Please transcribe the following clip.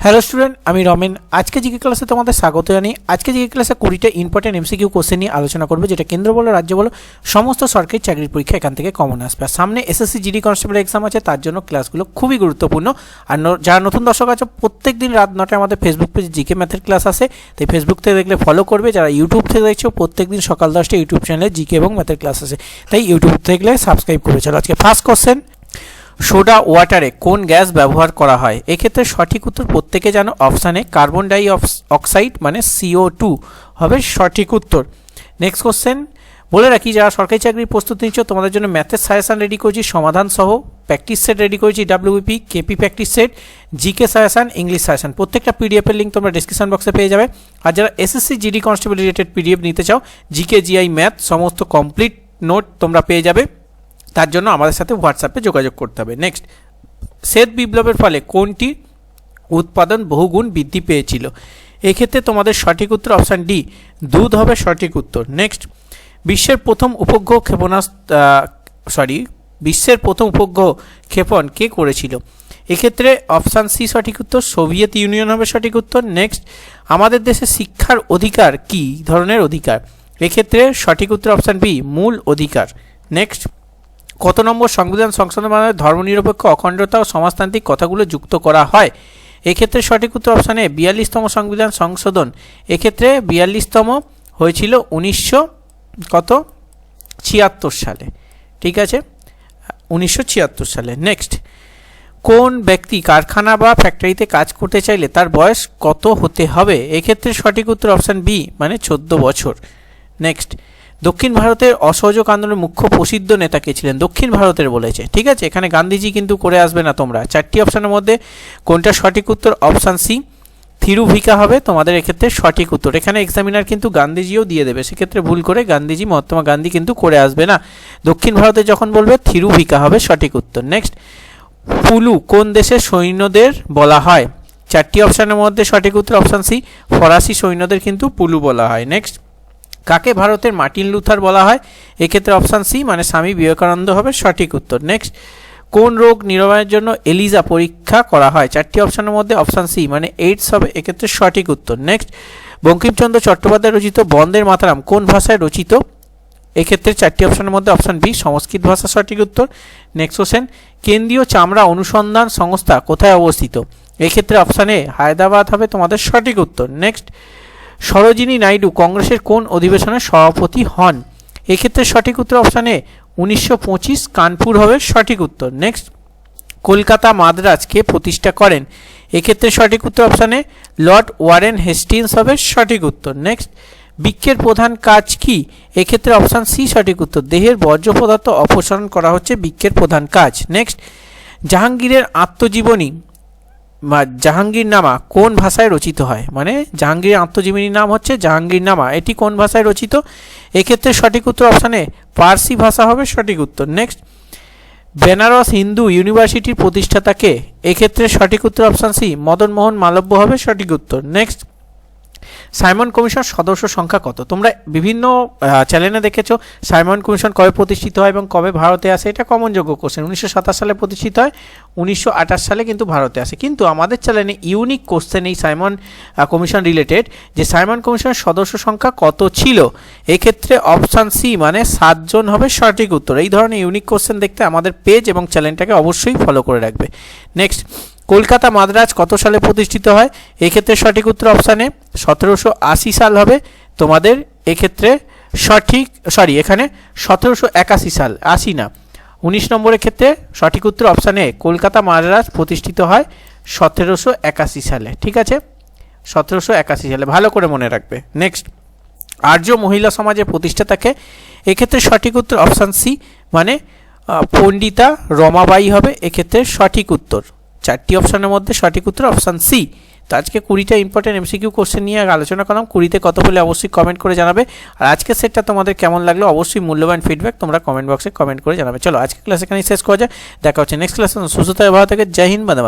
Hello student আমি রমেন। আজকে GK ক্লাসে তোমাদের স্বাগত জানাই আজকে জিকে ক্লাসে কুড়িটা ইম্পর্টেন্ট এমসিকিউ কোশ্চেন নিয়ে আলোচনা করবে, যেটা কেন্দ্র বলো, রাজ্য বলো, সমস্ত সরকারি চাকরির পরীক্ষা এখান থেকে কমন আসবে। আর সামনে এসএসসি জিডি কনস্টেবল এক্সাম আছে, তার জন্য ক্লাসগুলো খুবই গুরুত্বপূর্ণ। আর যারা নতুন দর্শক আছে প্রত্যেক দিন রাত নটায় আমাদের ফেসবুক পেজে জিকে ম্যাথের ক্লাস আসে। তাই ফেসবুক থেকে দেখলে ফলো করবে। যারা ইউটিউব থেকে দেখছ প্রত্যেক দিন সকাল দশটা ইউটিউব চ্যানেলে জিকে এবং ম্যাথের ক্লাস আসে। তাই ইউটিউব থেকে সাবস্ক্রাইব করে চলো আজকে ফার্স্ট কোশ্চেন সোডা ওয়াটারে কোন গ্যাস ব্যবহার করা হয়? এক্ষেত্রে সঠিক উত্তর প্রত্যেকে জানো। অপশানে কার্বন ডাই অক্সাইড মানে সিও টু হবে সঠিক উত্তর। নেক্সট কোশ্চেন বলে রাখি, যারা সরকারি চাকরির প্রস্তুতি নিচ্ছ, তোমাদের জন্য ম্যাথের সাজেশন রেডি করেছি, সমাধান সহ প্র্যাকটিস সেট রেডি করেছি WP KP practice set GK suggestion English suggestion প্রত্যেকটা পিডিএফের লিঙ্ক তোমরা ডিসক্রিপশন বক্সে পেয়ে যাবে। আর যারা SSC GD constable related PDF নিতে চাও জিকে জিআই ম্যাথ সমস্ত কমপ্লিট নোট তোমরা পেয়ে যাবে। তার জন্য আমাদের সাথে হোয়াটসঅ্যাপে যোগাযোগ করতে হবে। নেক্সট শ্বেত বিপ্লবের ফলে কোনটি উৎপাদন বহুগুণ বৃদ্ধি পেয়েছিল? এক্ষেত্রে তোমাদের সঠিক উত্তর অপশান ডি দুধ হবে সঠিক উত্তর। নেক্সট বিশ্বের প্রথম উপগ্রহ ক্ষেপণাস্ত্র সরি বিশ্বের প্রথম উপগ্রহ ক্ষেপণ কে করেছিল? এক্ষেত্রে অপশান সি সঠিক উত্তর, সোভিয়েত ইউনিয়ন হবে সঠিক উত্তর। নেক্সট আমাদের দেশে শিক্ষার অধিকার কি ধরনের অধিকার? এক্ষেত্রে সঠিক উত্তর অপশান বি মূল অধিকার। নেক্সট কত নম্বর সংবিধান সংশোধন মানে ধর্মনিরপেক্ষ, অখণ্ডতা ও সমাজতান্ত্রিক কথাগুলো যুক্ত করা হয়? এক্ষেত্রে সঠিক উত্তর অপশানে বিয়াল্লিশতম সংবিধান সংশোধন। এক্ষেত্রে বিয়াল্লিশতম হয়েছিল উনিশশো কত? ছিয়াত্তর সালে। ঠিক আছে? উনিশশো ছিয়াত্তর সালে। নেক্সট কোন ব্যক্তি কারখানা বা ফ্যাক্টরিতে কাজ করতে চাইলে তার বয়স কত হতে হবে? এক্ষেত্রে সঠিক উত্তর অপশান বি মানে চোদ্দ বছর। নেক্সট দক্ষিণ ভারতের অসহযোগ আন্দোলনের মুখ্য প্রসিদ্ধ নেতা কে ছিলেন? দক্ষিণ ভারতের বলেছে। ঠিক আছে, এখানে গান্ধীজি কিন্তু করে আসবে না তোমরা। চারটি অপশানের মধ্যে কোনটা সঠিক উত্তর? অপশান সি, থিরুভিকা হবে। তোমাদের এক্ষেত্রে সঠিক উত্তর। এখানে এক্সামিনার কিন্তু গান্ধীজিও দিয়ে দেবে। সেক্ষেত্রে ভুল করে গান্ধীজি, মহাত্মা গান্ধী কিন্তু করে আসবে না। দক্ষিণ ভারতে যখন বলবে, থিরুভিকা হবে, সঠিক উত্তর। নেক্সট পুলু কোন দেশের সৈন্যদের বলা হয়? চারটি অপশানের মধ্যে সঠিক উত্তর, অপশান সি, ফরাসি সৈন্যদের কিন্তু পুলু বলা হয়। নেক্সট কাকে ভারতের মার্টিন লুথার বলা হয়? এক্ষেত্রে অপশান সি মানে স্বামী বিবেকানন্দ হবে সঠিক উত্তর। নেক্সট, কোন রোগ নিরাময়ের জন্য এলিজা পরীক্ষা করা হয়? চারটি অপশানের মধ্যে অপশান সি মানে এইডস হবে, এক্ষেত্রে সঠিক উত্তর। নেক্সট, বঙ্কিমচন্দ্র চট্টোপাধ্যায় রচিত বন্দের মাতারাম কোন ভাষায় রচিত? এক্ষেত্রে চারটি অপশানের মধ্যে অপশান বি, সংস্কৃত ভাষা সঠিক উত্তর। নেক্সট কোশ্চেন, কেন্দ্রীয় চামড়া অনুসন্ধান সংস্থা কোথায় অবস্থিত? এক্ষেত্রে অপশান এ, হায়দ্রাবাদ হবে তোমাদের সঠিক উত্তর। নেক্সট সরোজিনী নাইডু কংগ্রেসের কোন অধিবেশনের সভাপতি হন? এক্ষেত্রে সঠিক উত্তর অপশানে উনিশশো পঁচিশ, কানপুর হবে সঠিক উত্তর। নেক্সট কলকাতা, মাদ্রাজ কে প্রতিষ্ঠা করেন? এক্ষেত্রে সঠিক উত্তর অপশানে লর্ড ওয়ারেন হেস্টিন্স হবে সঠিক উত্তর। নেক্সট বৃক্ষের প্রধান কাজ কি? এক্ষেত্রে অপশান সি সঠিক উত্তর। দেহের বর্জ্য পদার্থ অপসারণ করা হচ্ছে বৃক্ষের প্রধান কাজ। নেক্সট জাহাঙ্গীরের আত্মজীবনী জাহাঙ্গীরনামা কোন ভাষায় রচিত হয়? মানে জাহাঙ্গীর আত্মজীবনীর নাম হচ্ছে জাহাঙ্গীরনামা এটি কোন ভাষায় রচিত? এক্ষেত্রে সঠিক উত্তর অপশানে পার্সি ভাষা হবে সঠিক উত্তর। নেক্সট বেনারস হিন্দু ইউনিভার্সিটির প্রতিষ্ঠাতাকে এক্ষেত্রে সঠিক উত্তর অপশান সি মদন মোহন মালব্য হবে সঠিক উত্তর। নেক্সট সাইমন কমিশন সদস্য সংখ্যা কত? তোমরা বিভিন্ন চ্যানেলে দেখেছ, সাইমন কমিশন কবে প্রতিষ্ঠিত হয় এবং কবে ভারতে আসে? এটা কমনযোগ্য কোশ্চেন উনিশশো সাতাশ সালে প্রতিষ্ঠিত হয়, উনিশশো আঠাশ সালে কিন্তু ভারতে আসে। কিন্তু আমাদের চ্যানেলে ইউনিক কোশ্চেন এই সাইমন কমিশন রিলেটেড যে সাইমন কমিশনের সদস্য সংখ্যা কত ছিল? এক্ষেত্রে অপশান সি মানে সাতজন হবে সঠিক উত্তর। এই ধরনের ইউনিক কোশ্চেন দেখতে আমাদের পেজ এবং চ্যানেলটাকে অবশ্যই ফলো করে রাখবে। নেক্সট কলকাতা মাদ্রাজ কত সালে প্রতিষ্ঠিত হয়? এক্ষেত্রে সঠিক উত্তর অপশানে সতেরোশো আশি সাল হবে। তোমাদের এক্ষেত্রে সঠিক সরি এখানে সতেরোশো একাশি সাল, আশি না। উনিশ নম্বরের ক্ষেত্রে সঠিক উত্তর অপশানে কলকাতা মাদ্রাজ প্রতিষ্ঠিত হয় সতেরোশো একাশি সালে, ঠিক আছে? সতেরোশো একাশি সালে, ভালো করে মনে রাখবে। নেক্সট আর্য মহিলা সমাজের প্রতিষ্ঠাতাকে এক্ষেত্রে সঠিক উত্তর অপশান সি মানে পণ্ডিতা রমাবাই হবে। এক্ষেত্রে সঠিক উত্তর। চারটি অপশানের মধ্যে সঠিক উত্তর অপশান সি। তো আজকে কুড়িটা ইম্পর্টেন্ট এমসিকিউ কোশ্চেন নিয়ে আলোচনা করলাম, কুড়িতে কত বলে অবশ্যই কমেন্ট করে জানাবে। আর আজকের সেটটা তোমাদের কেমন লাগল অবশ্যই মূল্যবান ফিডব্যাক তোমরা কমেন্ট বক্সে কমেন্ট করে জানাবে। চলো আজকে ক্লাস এখানেই শেষ করা যায় দেখা হচ্ছে নেক্সট ক্লাসে সুস্থতা ভালো থেকে, জয় হিন্দ বাদে